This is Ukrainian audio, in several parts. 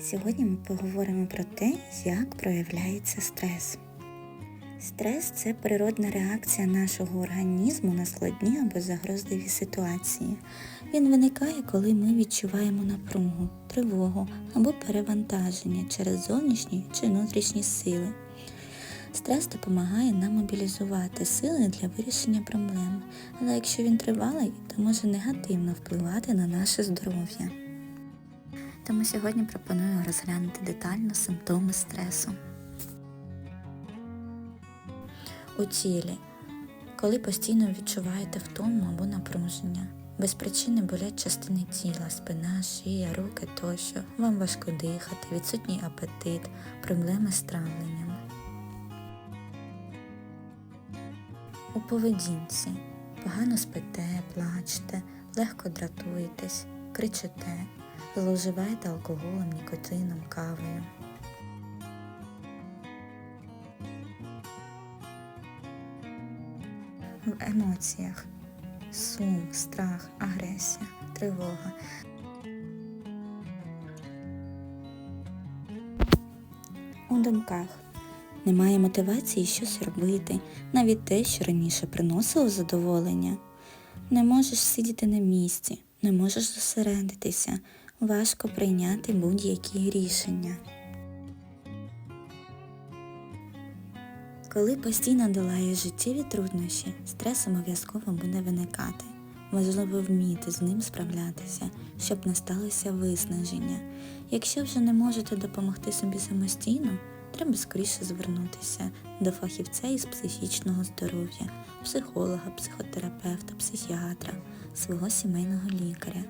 Сьогодні ми поговоримо про те, як проявляється стрес. Стрес це природна реакція нашого організму на складні або загрозливі ситуації. Він виникає, коли ми відчуваємо напругу, тривогу або перевантаження через зовнішні чи внутрішні сили. Стрес допомагає нам мобілізувати сили для вирішення проблем, але якщо він тривалий, то може негативно впливати на наше здоров'я. Тому сьогодні пропоную розглянути детально симптоми стресу. У тілі, коли постійно відчуваєте втому або напруження, без причини болять частини тіла, спина, шия, руки тощо, вам важко дихати, відсутній апетит, проблеми з травленням. У поведінці погано спите, плачете, легко дратуєтесь, кричите, зловживаєте алкоголем, нікотином, кавою. В емоціях сум, страх, агресія, тривога. У думках немає мотивації щось робити, навіть те, що раніше приносило задоволення. Не можеш сидіти на місці, не можеш зосередитися, важко прийняти будь-які рішення. Коли постійно долаєш життєві труднощі, стрес обов'язково буде виникати. Важливо вміти з ним справлятися, щоб не сталося виснаження. Якщо вже не можете допомогти собі самостійно, треба скоріше звернутися до фахівця із психічного здоров'я, психолога, психотерапевта, психіатра, свого сімейного лікаря,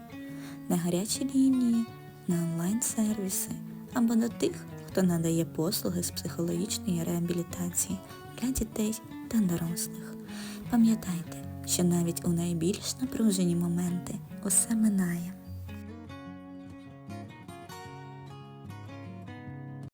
на гарячі лінії, на онлайн-сервіси або до тих, хто надає послуги з психологічної реабілітації для дітей та дорослих. Пам'ятайте, що навіть у найбільш напружені моменти усе минає.